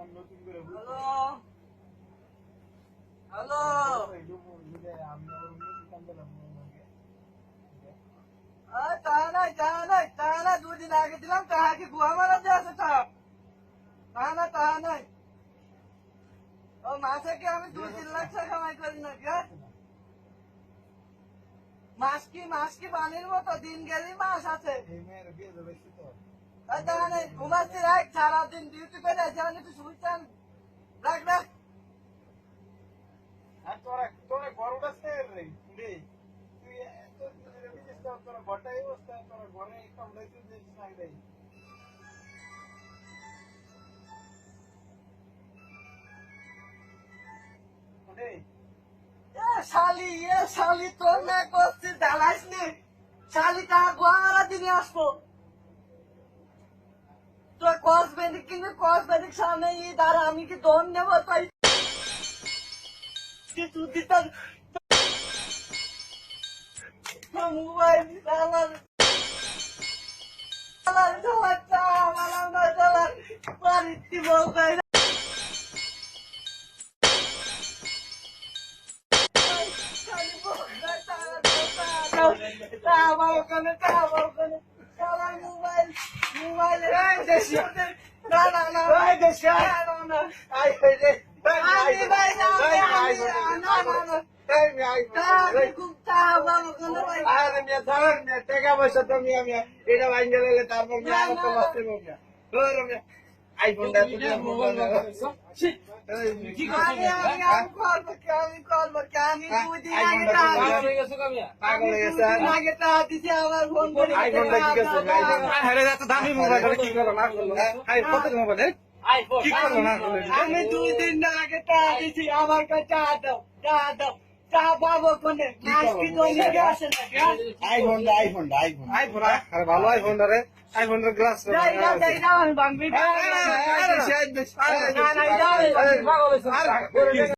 দোকান নতুন করে হ্যালো হ্যালো আমি আবার অন্য দোকান দিলাম আমাকে। আরে তা নাই তা নাই তা নাই দুদিন আগে দিলাম তাহা কি গুয়া মারা দিয়ে আছে তা তা না তা নাই ও মাসে কি আমি দুই তিন লাখ টাকা কামাই করি না কে মাস কি মাস কি পানির মতো দিন গেলি মাস আছে এই মেয়ের বিয়ে দেবে তো এই তা নাই ঘুমাচ্ছি রাখ সারাদিন ডিউটি করে আমি একটু শুনছেন রাখ রাখ। তোরা তোরা রে তুই তো অবস্থা। তোরা ঘরে দিস না রে। শালি এ শালি তোর না করছিস ঢালাইস নি। শালি তাহা গুয়া মারা দিনে আসব। কসমেটিক কিন্তু কসমেটিক সামনে ই দাঁড়া, আমি কি দম নেব? তাই মোবাইল আমার আমার চালাচ্ছা আমার আমরা বাড়িতে মোবাইল আমার ওখানে আমার ওখানে। টাকা পয়সা তো মিয়া মিয়া তারপর আইফোনটা মোবাইল কি আমি আমি আমি করব কি আমি করব কি আমি দুই দিন আগে পাগল হয়ে গেছো পাগল হয়ে গেছে আগে টাকা দিছি আমার ফোন করে আইফোনটা কি করছ? আরে এত দামি মোবাইল কি করল? না করল? আই কত মোবাইল আইফোন কি করল? না আমি দুই দিন আগে টাকা দিছি আমার কাছে দাও দাও। টাকা পাবো কোনে মাস কি তো নিয়ে আসে না হ্যাঁ? আইফোনটা আইফোনটা আইফোন আইফোন আরে ভালো আইফোনটা রে আইফোনের গ্লাস আরে